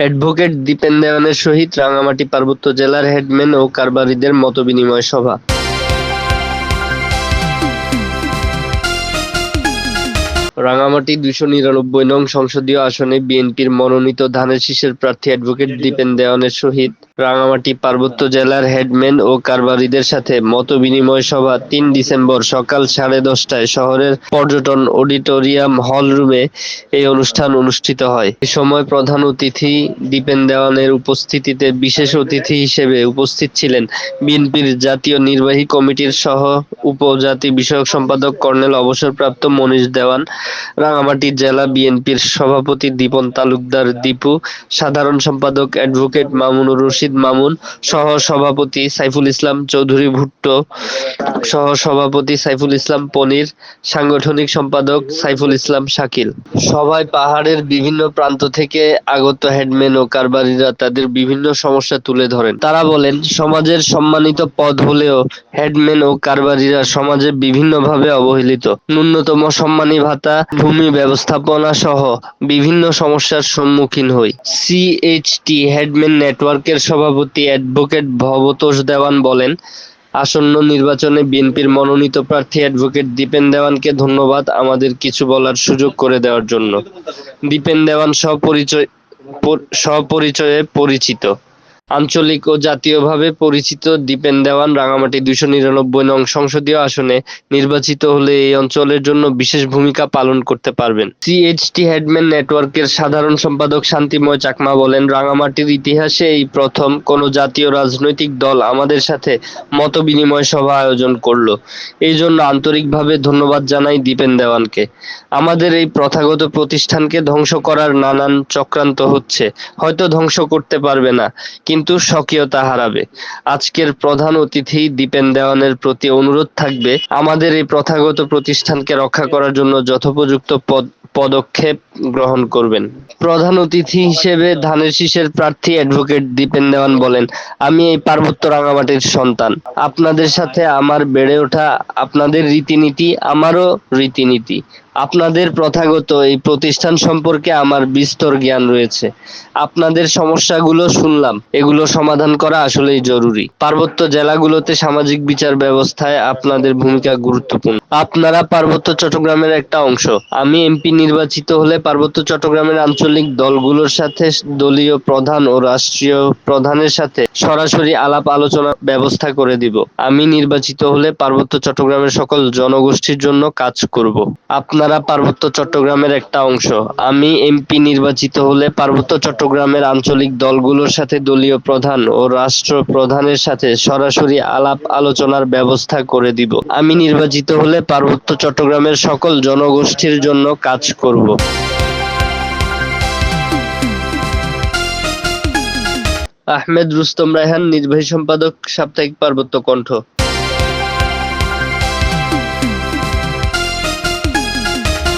Advocate Dipen দেওয়ানের সহিত রাঙামাটি পার্বত্য জেলার হেডম্যান ও কারবারিদের মত বিনিময় সভা। রাঙামাটি দুশো নিরানব্বই নং সংসদীয় আসনে বিএনপির মনোনীত ধানের শীষের প্রার্থী অ্যাডভোকেট দীপেন দেওয়ানের সহিত রাঙামাটি পার্বত্য জেলার হেডম্যান ও কারবারিদের সাথে মতবিনিময় সভা তিন ডিসেম্বর সকাল সাড়ে দশটায় শহরের পর্যটন অডিটোরিয়াম হল রুমে এই অনুষ্ঠান অনুষ্ঠিত হয়। এ সময় প্রধান অতিথি দীপেন দেওয়ানের উপস্থিতিতে বিশেষ অতিথি হিসেবে উপস্থিত ছিলেন বিএনপির জাতীয় নির্বাহী কমিটির সহ উপজাতি বিষয়ক সম্পাদক কর্নেল অবসরপ্রাপ্ত মনীষ দেওয়ান, রাঙামাটি জেলা বিএনপির সভাপতি দীপন তালুকদার দীপু, সাধারণ সম্পাদক অ্যাডভোকেট মামুনুর রশিদ মামুন সহ সভাপতি সাইফুল ইসলাম চৌধুরী ভুট্টো সহ সভাপতি সাইফুল ইসলাম পনির, সাংগঠনিক সম্পাদক সাইফুল ইসলাম শাকিল। সভায় পাহাড়ের বিভিন্ন প্রান্ত থেকে আগত হেডম্যান ও কারবারিরা তাদের বিভিন্ন সমস্যা তুলে ধরেন। তারা বলেন, সমাজের সম্মানিত পদ হলেও হেডম্যান ও কারবারিরা সমাজে বিভিন্নভাবে অবহেলিত। ন্যূনতম সম্মানী ভাতা, ভূমি ব্যবস্থাপনা সহ বিভিন্ন সমস্যার সম্মুখীন হই। সিএইচটি হেডম্যান নেটওয়ার্কের সভাপতি অ্যাডভোকেট ভবতোষ দেওয়ান বলেন, আসন্ন নির্বাচনে বিএনপির মনোনীত প্রার্থী অ্যাডভোকেট দীপেন দেওয়ানকে ধন্যবাদ আমাদের কিছু বলার সুযোগ করে দেওয়ার জন্য। দীপেন দেওয়ান সপরিচয় সপরিচয়ে পরিচিত। আঞ্চলিক ও জাতীয়ভাবে পরিচিত দীপেন দেওয়ান রাঙামাটি দুইশো নিরানব্বই নং সংসদীয় আসনে নির্বাচিত হলে এই অঞ্চলের জন্য বিশেষ ভূমিকা পালন করতে পারবেন। সিএইচটি হেডম্যান নেটওয়ার্কের সাধারণ সম্পাদক শান্তিময় চাকমা বলেন, রাঙামাটির ইতিহাসে এই প্রথম কোনো জাতীয় রাজনৈতিক দল আমাদের সাথে মত বিনিময় সভা আয়োজন করল। এই জন্য আন্তরিকভাবে ধন্যবাদ জানাই দীপেন দেওয়ানকে আমাদের এই প্রথাগত প্রতিষ্ঠানকে ধ্বংস করার নানান চক্রান্ত হচ্ছে। হয়তো ধ্বংস করতে পারবে না, কিন্তু স্বকীয়তা হারাবে। আজকের প্রধান অতিথি দীপেন দেওয়ানের প্রতি অনুরোধ থাকবে, আমাদের এই প্রথাগত প্রতিষ্ঠানকে রক্ষা করার জন্য যথোপযুক্ত পদ পদক্ষেপ গ্রহণ করবেন। প্রধান অতিথি হিসেবে ধানের শীষের প্রার্থী অ্যাডভোকেট দীপেন দেওয়ান বলেন, আমি এই পার্বত্য রাঙামাটির সন্তান। আপনাদের সাথে আমার বেড়ে ওঠা, আপনাদের রীতিনীতি, আমারও রীতিনীতি। আপনাদের প্রথাগত এই প্রতিষ্ঠান সম্পর্কে আমার বিস্তর জ্ঞান রয়েছে। আপনাদের সমস্যাগুলো শুনলাম। এগুলো সমাধান করা আসলেই জরুরি। পার্বত্য জেলাগুলোতে সামাজিক বিচার ব্যবস্থায় আপনাদের ভূমিকা গুরুত্বপূর্ণ। আপনারা পার্বত্য চট্টগ্রামের একটা অংশ। আমি এমপি নির্বাচিত হলে পার্বত্য চট্টগ্রামের আঞ্চলিক দলগুলোর সাথে দলীয় প্রধান ও রাষ্ট্রীয় প্রধানের সাথে সরাসরি আলাপ আলোচনা ব্যবস্থা করে দিব। আমি নির্বাচিত হলে পার্বত্য চট্টগ্রামের সকল জনগোষ্ঠীর জন্য কাজ করব। আপনারা পার্বত্য চট্টগ্রামের একটা অংশ। আমি এমপি নির্বাচিত হলে পার্বত্য চট্টগ্রামের আঞ্চলিক দলগুলোর সাথে দলীয় প্রধান ও রাষ্ট্র প্রধানের সাথে সরাসরি আলাপ আলোচনার ব্যবস্থা করে দিব। আমি নির্বাচিত হলে পার্বত্য চট্টগ্রামের সকল জনগোষ্ঠীর জন্য কাজ করব। আহমেদ রুস্তম রায়হান, নির্বাহী সম্পাদক, সাপ্তাহিক পার্বত্য কণ্ঠ।